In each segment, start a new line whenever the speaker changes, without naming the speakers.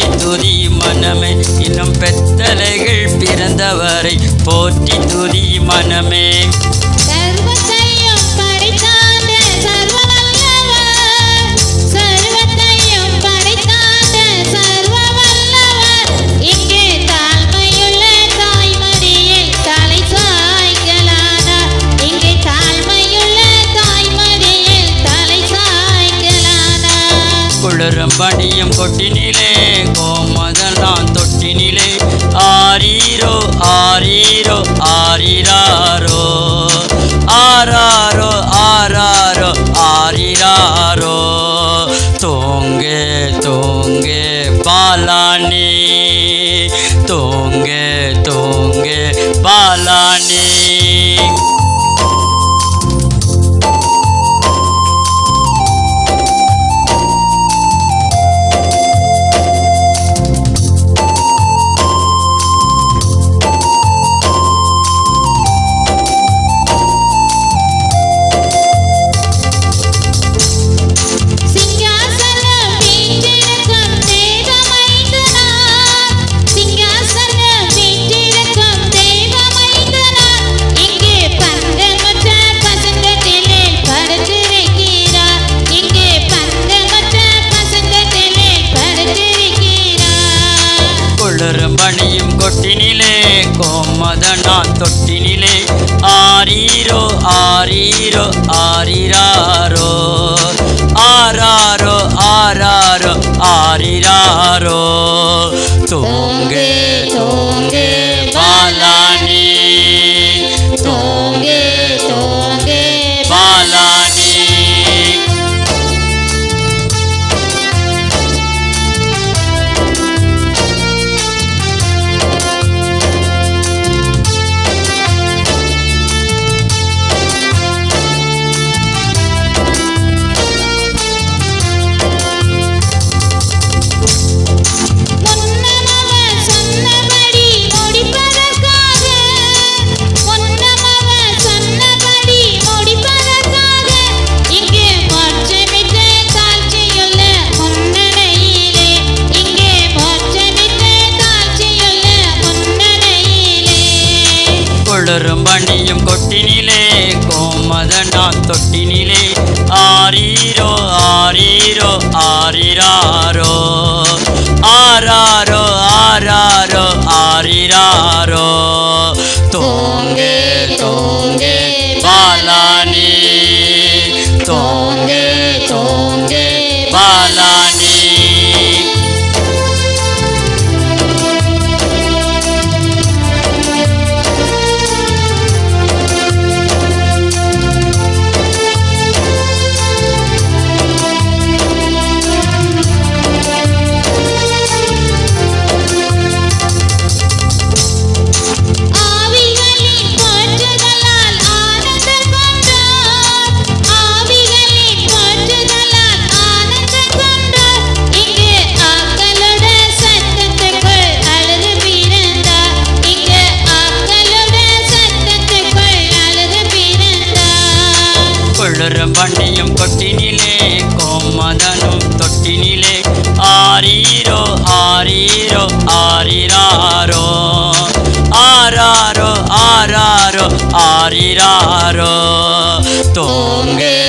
போற்றி துதி மனமே இன்னும் பெத்தலைகள் பிறந்தவரை போற்றி துதி மனமே. குளிர பணியும் கொட்டினிலே கோமதெல்லாம் தொட்டினிலே. ஆரீரோ ஆரீரோ ஆரிராரோ. ஆராரோ ஆராரோ ஆரிராரோ. தோங்கே தோங்கே பாலானி. தோங்கே நான் தொட்டினிலே ஆரீரோ ஆரீரோ ஆரிராரோ ஆராரோ ஆராரோ ஆரிராரோ
தோ ಆರಾರೋ ಆರಿರಾರೋ ಆರಾರೋ ಆರಾರೋ ಆರಿರಾರೋ ತೋ ആരീരോ ആരീരോ ആരിരാരോ ആരാരോ
ആരാരോ ആരിരാരോ തോങ്ങേ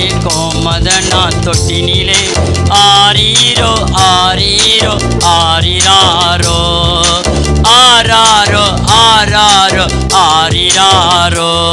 கோமதனா தொட்டினிலே. ஆரீரோ ஆரீரோ ஆரிராரோ. ஆராரோ ஆராரோ ஆரிராரோ.